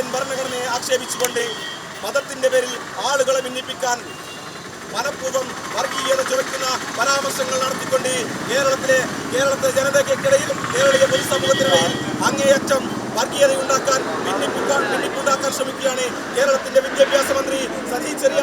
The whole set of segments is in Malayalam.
ഇന്ത്യൻ ഭരണഘടനയെ ആക്ഷേപിച്ചുകൊണ്ട് മതത്തിന്റെ പേരിൽ ആളുകളെ ഭിന്നിപ്പിക്കാൻ മനഃപൂർവം വർഗീയത ചുവയ്ക്കുന്ന പരാമർശങ്ങൾ നടത്തിക്കൊണ്ട് കേരളത്തിലെ കേരളത്തിലെ ജനതയ്ക്കിടയിൽ കേരളീയ പൊതുസമൂഹത്തിനിടയിൽ അങ്ങേയറ്റം വർഗീയത ഉണ്ടാക്കാൻ ഭിന്നിപ്പിക്കാൻ ഭിന്നിപ്പുണ്ടാക്കാൻ ശ്രമിക്കുകയാണ് കേരളത്തിന്റെ വിദ്യാഭ്യാസ മന്ത്രി സജി ചെറിയ.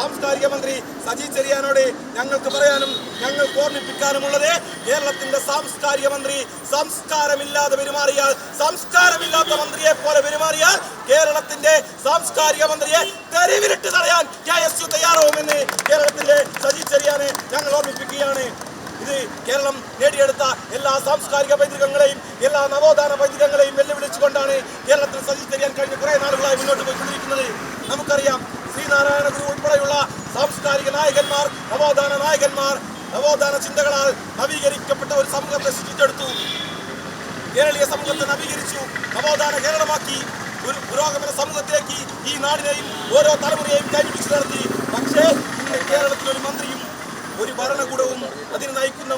സാംസ്കാരിക മന്ത്രി സജി ചെറിയാനോട് ഞങ്ങൾക്ക് പറയാനും ഞങ്ങൾക്ക് ഓർമ്മിപ്പിക്കാനുമുള്ളത് കേരളത്തിന്റെ സാംസ്കാരിക മന്ത്രി സംസ്കാരമില്ലാതെ പെരുമാറിയാൽ സംസ്കാരമില്ലാത്ത മന്ത്രിയെ പോലെ പെരുമാറിയാൽ കേരളത്തിന്റെ സാംസ്കാരിക മന്ത്രിയെ തെരുവിലിട്ട് തടയാൻ കെ എസ് യു തയ്യാറാവുമെന്ന് കേരളത്തിന്റെ സജി ചെറിയാനെ ഞങ്ങൾ ഓർമ്മിപ്പിക്കുകയാണ്. ഇത് കേരളം നേടിയെടുത്ത എല്ലാ സാംസ്കാരിക പൈതൃകങ്ങളെയും എല്ലാ നവോത്ഥാന പൈതൃകങ്ങളെയും വെല്ലുവിളിച്ചുകൊണ്ടാണ് കേരളത്തിൽ സജി ചെറിയാൻ കഴിഞ്ഞ കുറെ നാളുകളായി മുന്നോട്ട് പോയിക്കൊണ്ടിരിക്കുന്നത്. നമുക്കറിയാം ശ്രീനാരായണ ഗുരു ഉൾപ്പെടെയുള്ള സാംസ്കാരിക നായകന്മാർ നവോത്ഥാന നായകന്മാർ നവോത്ഥാന ചിന്തകളാൽ നവീകരിക്കപ്പെട്ട ഒരു സമൂഹത്തെ സൃഷ്ടിച്ചെടുത്തു. കേരളീയ സമൂഹത്തെ നവീകരിച്ചു നവോത്ഥാന കേരളമാക്കി ഒരു പുരോഗമന സമൂഹത്തിലേക്ക് ഈ നാടിനെയും ഓരോ തലമുറയെയും കൈപിടിച്ചു നടത്തി. പക്ഷേ ഇന്ന് കേരളത്തിൽ ഒരു മന്ത്രിയും ഒരു ഭരണകൂടവും അതിനെ നയിക്കുന്ന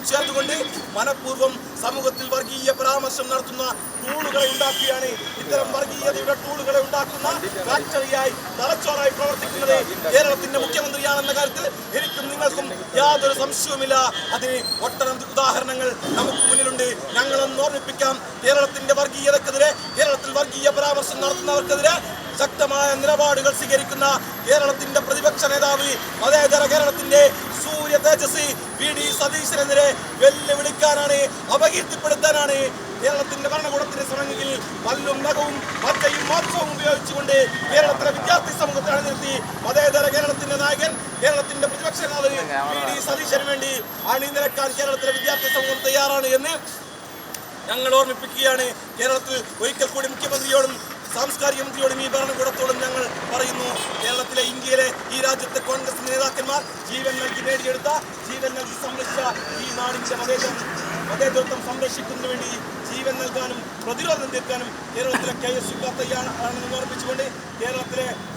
മുഖ്യമന്ത്രിയും ചേർത്തുകൊണ്ട് മനഃപൂർവം സമൂഹത്തിൽ വർഗീയ പരാമർശം നടത്തുന്ന ടൂളുകളെ ഉണ്ടാക്കുകയാണ്. ഇത്തരം വർഗീയതയുടെ ടൂളുകളെ ഉണ്ടാക്കുന്ന ഫാക്ടറിയായി തലച്ചോറായി പ്രവർത്തിക്കുന്നത് കേരളത്തിന്റെ മുഖ്യമന്ത്രിയാണെന്ന കാര്യത്തിൽ എനിക്കും നിങ്ങൾക്കും യാതൊരു സംശയവുമില്ല. അതിന് ഒട്ടനവധി ഉദാഹരണങ്ങൾ നമുക്ക് മുന്നിലുണ്ട്. ഞങ്ങളൊന്ന് ഓർമ്മിപ്പിക്കാം കേരളത്തിന്റെ വർഗീയതക്കെതിരെ കേരളത്തിൽ വർഗീയ പരാമർശം നടത്തുന്നവർക്കെതിരെ ശക്തമായ നിലപാടുകൾ സ്വീകരിക്കുന്ന കേരളത്തിന്റെ പ്രതിപക്ഷ നേതാവ് മതേതര കേരളത്തിന്റെ സൂര്യ തേജസ് വി ഡി സതീശനെതിരെ വെല്ലുവിളിക്കാനാണ് അപകീർത്തിപ്പെടുത്താനാണ് കേരളത്തിന്റെ ഭരണകൂടത്തിന്റെ ശ്രമമെങ്കിൽ പല്ലും നഖവും പച്ചയും മാംസവും ഉപയോഗിച്ചുകൊണ്ട് കേരളത്തിലെ വിദ്യാർത്ഥി സമൂഹത്തെ അണിനിർത്തി മതേതര കേരളത്തിന്റെ നായകൻ കേരളത്തിന്റെ പ്രതിപക്ഷ നേതാവ് വി ഡി സതീശന് വേണ്ടി അണിനിരക്കാൻ കേരളത്തിലെ വിദ്യാർത്ഥി സമൂഹം തയ്യാറാണ് എന്ന് ഞങ്ങൾ ഓർമ്മിപ്പിക്കുകയാണ്. കേരളത്തിൽ ഒരിക്കൽ കൂടി മുഖ്യമന്ത്രിയോടും സാംസ്കാരിക മന്ത്രിയോടും ഈ ഭരണകൂടത്തോടും ഞങ്ങൾ പറയുന്നു. കേരളത്തിലെ ഇന്ത്യയിലെ ഈ രാജ്യത്തെ കോൺഗ്രസ് നേതാക്കന്മാർ ജീവൻ നൽകി നേടിയെടുത്ത ജീവൻ നൽകി സംരക്ഷിച്ച ഈ നാടിന്റെ മതേതരം മതേതൃത്വം സംരക്ഷിക്കുന്നതിന് വേണ്ടി ജീവൻ നൽകാനും പ്രതിരോധം തീർക്കാനും കേരളത്തിലെ കെ എസ് യു തയ്യാറാണെന്ന് ഓർമ്മിച്ചുകൊണ്ട് കേരളത്തിലെ